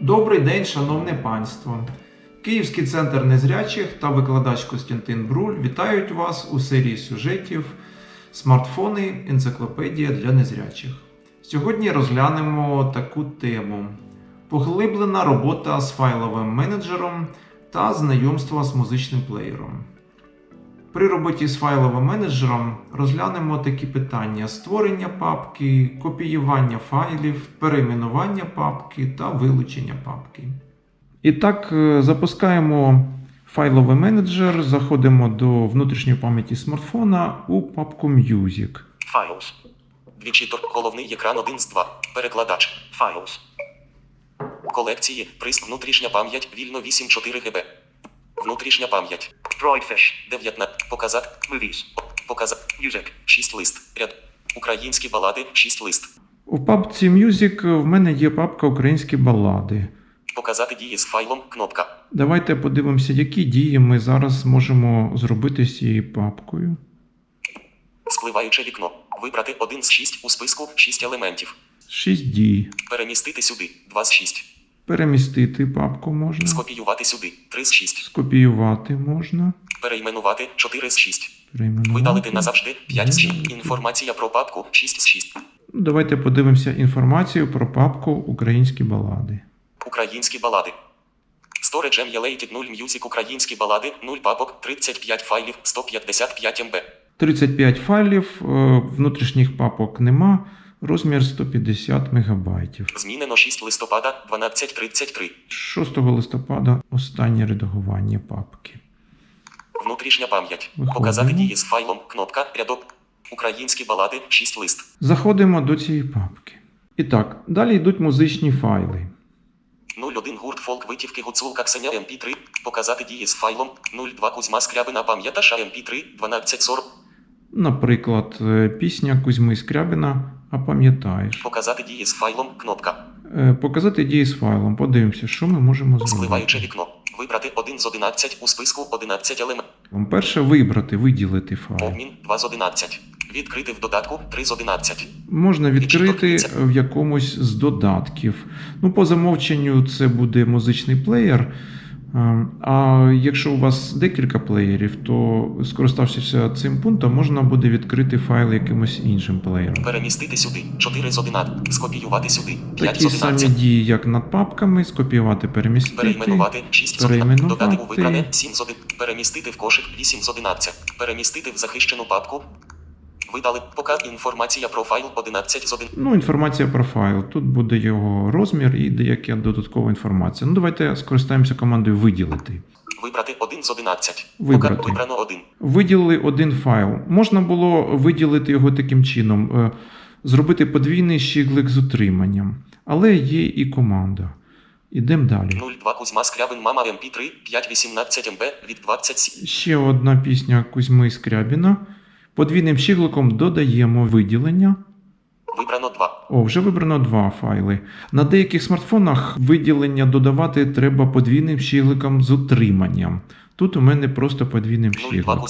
Добрий день, шановне панство! Київський центр незрячих та викладач Костянтин Бруль вітають вас у серії сюжетів Смартфони енциклопедія для незрячих. Сьогодні розглянемо таку тему: поглиблена робота з файловим менеджером та знайомство з музичним плеєром. При роботі з файловим менеджером розглянемо такі питання: створення папки, копіювання файлів, перейменування папки та вилучення папки. І так, е, запускаємо файловий менеджер, заходимо до внутрішньої пам'яті смартфона у папку Music. Files. Двічі. Головний екран 1 з 2. Перекладач. Files. Колекції. Прист. Внутрішня пам'ять. Вільно 8,4 ГБ. Внутрішня пам'ять. Droidfish. 19. Показати. Movies. Показати. Music. 6 лист. Ряд. Українські балади. 6 лист. У папці Music в мене є папка Українські балади. Показати дії з файлом. Кнопка. Давайте подивимося, які дії ми зараз можемо зробити з цією папкою. Спливаюче вікно. Вибрати 1 з 6 у списку 6 елементів. 6 дій. Перемістити сюди. 2 з 6. Перемістити папку можна. Скопіювати сюди. 3 з 6. Скопіювати можна. Перейменувати 4 з 6. Перейменувати. Видалити назавжди 5 з 6. Інформація про папку 6 з 6. Ну, Давайте подивимося інформацію про папку Українські балади. Українські балади. Storage Emulated 0 Music Українські балади 0 папок 35 файлів 155 МБ. 35 файлів, е, внутрішніх папок нема, розмір 150 МБ. Змінено 6 листопада 12.33. 6 листопада останнє редагування папки. Внутрішня пам'ять. Показати дії з файлом. Кнопка. Рядок. Українські балади 6 лист. Заходимо до цієї папки. І так, далі йдуть музичні файли. 01 гурт фолк витівки Гуцулка Ксеня MP3. Показати дії з файлом. 02 Кузьма Скрябина пам'яташа MP3 1240. Наприклад, е, пісня Кузьми Скрябіна, а пам'ятаєш. Показати дії з файлом. Кнопка. Е, Показати дії з файлом. Подивимося, що ми можемо Спливаюче зробити. вікно. Вибрати 1 з 11 у списку 11 елементів. Перше вибрати, виділити файл. Обмін 2 з 11. Відкрити в додатку 3 з 11. Можна відкрити в якомусь з додатків. Ну, по замовченню це буде музичний плеєр. Е, А якщо у вас декілька плеєрів, то скориставшися цим пунктом, можна буде відкрити файл якимось іншим плеєром. Перемістити сюди 4 з 11. Скопіювати сюди 5 Такі з самі дії, як над папками, скопіювати, перемістити. Перейменувати 6 з 11. перейменувати. Додати у вибране 7 з 1. Перемістити в кошик 8 з 11. Перемістити в захищену папку. Видали показ інформація про файл 11 з 1. Ну, інформація про файл. Тут буде його розмір і деяка додаткова інформація. Ну, давайте скористаємося командою виділити. Вибрати 1 з 11. Вибрати. Вибрано 1. Виділили один файл. Можна було виділити його таким чином, е, зробити подвійний щіглик з утриманням. Але є і команда. Ідемо далі. 02 Кузьма Скрябин Мама MP3 518 МБ від 27. Ще одна пісня Кузьми Скрябіна. Подвійним щігликом додаємо виділення. Вибрано 2. О, вже вибрано два файли. На деяких смартфонах виділення додавати треба подвійним щігликом з утриманням. Тут у мене просто подвійним 02 щігликом.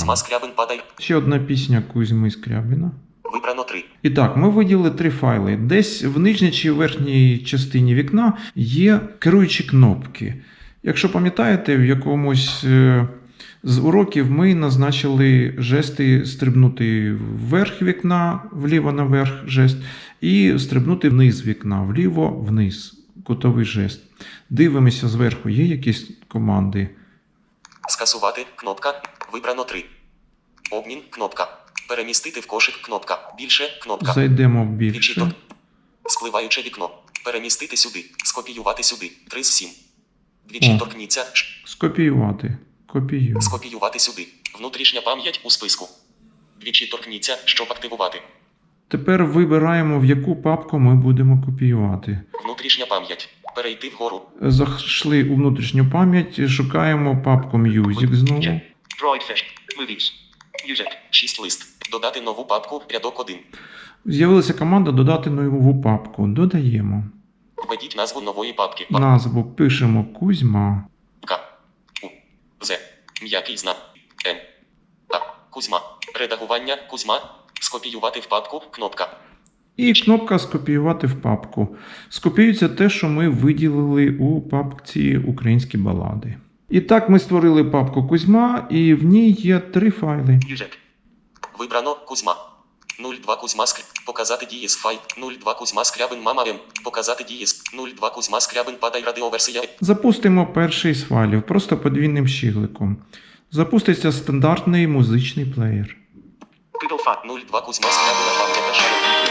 Ще одна пісня Кузьми Скрябіна. Вибрано 3. І так, ми виділили три файли. Десь в нижній чи верхній частині вікна є керуючі кнопки. Якщо пам'ятаєте, в якомусь е, з уроків ми назначили жести стрибнути вверх вікна, вліво наверх жест, і стрибнути вниз вікна, вліво вниз, кутовий жест. Дивимося зверху, є якісь команди. Скасувати кнопка. Вибрано 3. Обмін кнопка. Перемістити в кошик кнопка. Більше кнопка. Зайдемо в більше. Спливаюче вікно. Перемістити сюди. Скопіювати сюди. 3 з 7. Двічі торкніться. Скопіювати. Копіюємо. Скопіювати сюди. Внутрішня пам'ять у списку. Двічі торкніться, щоб активувати. Тепер вибираємо, в яку папку ми будемо копіювати. Внутрішня пам'ять. Перейти вгору. Зайшли у внутрішню пам'ять, шукаємо папку Music знову. Droidfish. Movies. Music. 6 лист. Додати нову папку. Рядок 1. З'явилася команда додати нову папку. Додаємо. Введіть назву нової папки. Назву пишемо Кузьма. З. М'який знак. М. А. Кузьма. Редагування. Кузьма. Скопіювати в папку. Кнопка. І кнопка скопіювати в папку. Скопіюється те, що ми виділили у папці Українські балади. І так ми створили папку Кузьма, і в ній є три файли. Вибрано Кузьма. 02 Кузьма скр... Показати дії з файл. 02 Кузьма скрябин мама М. Показати дії з 02 Кузьма скрябин падай радіоверсія. Запустимо перший з файлів просто подвійним щігликом. Запуститься стандартний музичний плеєр. 02 Кузьма скрябина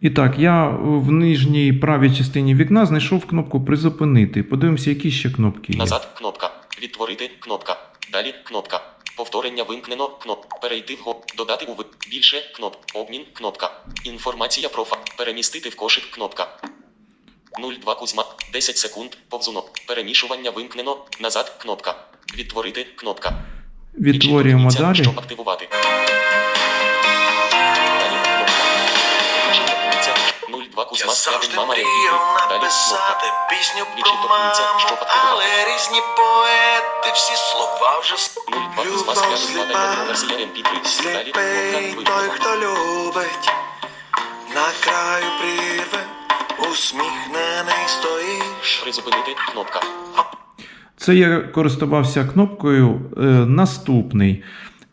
І так, я в нижній правій частині вікна знайшов кнопку призупинити. Подивимося, які ще кнопки є. Назад кнопка. Відтворити кнопка. Далі кнопка. Повторення вимкнено кнопка. Перейти вгору. Додати у. Більше кноп. Обмін кнопка. Інформація про фа. Перемістити в кошик кнопка. 02 Кузьма. 10 секунд. Повзунок. Перемішування вимкнено. Назад кнопка. Відтворити кнопка. Відтворюємо далі. Щоб активувати. 02 Кузьма. Я завжди мама мріяв написати пісню про маму, але різні поети всі слова вже 02 Любов сліпа, падай версія MP3. Далі кнопка. сліпий той, хто любить, на краю прірви, усміхнений стоїш. Призупинити кнопка. Це я користувався кнопкою е, Наступний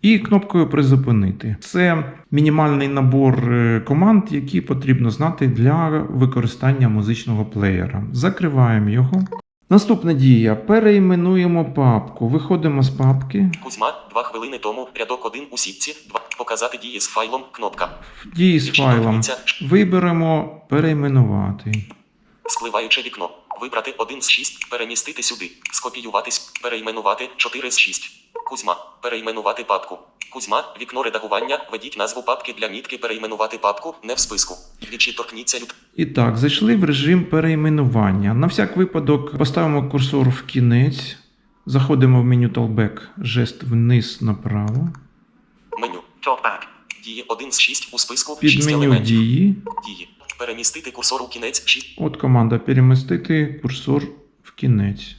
і кнопкою Призупинити. Це мінімальний набор е, команд, які потрібно знати для використання музичного плеєра. Закриваємо його. Наступна дія. Перейменуємо папку. Виходимо з папки. Кузьма, 2 хвилини тому, рядок 1 у сітці, 2. Показати дії з файлом, кнопка. Дії з файлом виберемо перейменувати. Спливаюче вікно. Вибрати 1 з 6, перемістити сюди. Скопіюватись, перейменувати 4 з 6. Кузьма. Перейменувати папку. Кузьма, вікно редагування, введіть назву папки для мітки перейменувати папку, не в списку. Двічі торкніться люд. І так, зайшли в режим перейменування. На всяк випадок поставимо курсор в кінець. Заходимо в меню Talkback, жест вниз направо. Меню. Talkback. Дії 1 з 6 у списку, Під 6 меню елементів. дії. Дії. Перемістити курсор у кінець 6. От команда перемістити курсор в кінець.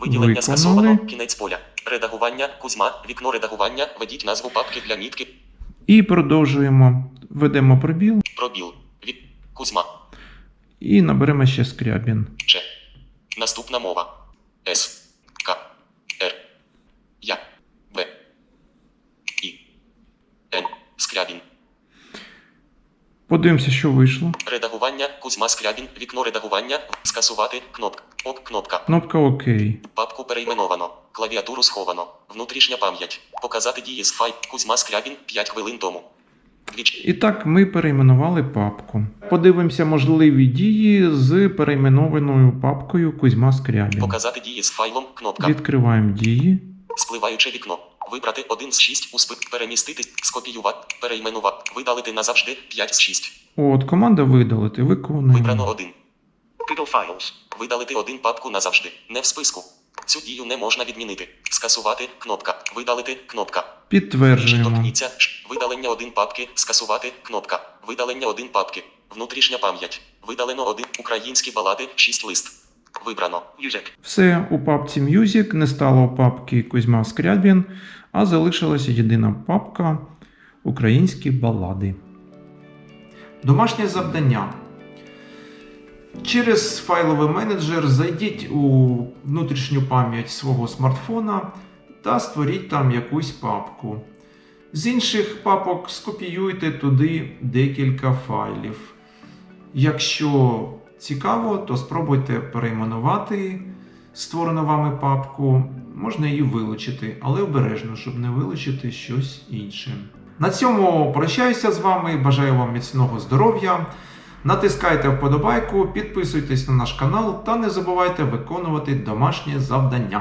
Виділення Виконали. скасовано, кінець поля. Редагування, Кузьма, вікно редагування, введіть назву папки для мітки, І продовжуємо. Введемо пробіл пробіл. Від Кузьма. і наберемо ще скрябін. Ч. Наступна мова. С. К. Р. Я. В. І. Н. Скрябін. Подивимося, що вийшло. Редагування, Кузьма Скрябін, вікно редагування, скасувати, кнопка. Ок, кнопка. Кнопка ОК. Папку перейменовано. Клавіатуру сховано. Внутрішня пам'ять. Показати дії з файл. Кузьма Скрябін 5 хвилин тому. І так ми перейменували папку. Подивимося можливі дії з перейменованою папкою Кузьма Скрябін. Показати дії з файлом. Кнопка. Відкриваємо дії. Спливаюче вікно. Вибрати 1 з 6 у спи. Перемістити, скопіювати, перейменувати, видалити назавжди 5 з 6. От, команда видалити. Вибрано Виконуємо. 1. Title Files. Видалити один папку назавжди. Не в списку. Цю дію не можна відмінити. Скасувати кнопка. Видалити кнопка. Підтверджуємо. торкніться. Видалення один папки. Скасувати кнопка. Видалення один папки. Внутрішня пам'ять. Видалено один. Українські балади. 6 лист. Вибрано. Music. Все у папці Music не стало папки Кузьма Скрябін, а залишилася єдина папка Українські балади. Домашнє завдання. Через файловий менеджер зайдіть у внутрішню пам'ять свого смартфона та створіть там якусь папку. З інших папок скопіюйте туди декілька файлів. Якщо цікаво, то спробуйте перейменувати створену вами папку. Можна її вилучити, але обережно, щоб не вилучити щось інше. На цьому прощаюся з вами. Бажаю вам міцного здоров'я. Натискайте вподобайку, підписуйтесь на наш канал та не забувайте виконувати домашнє завдання.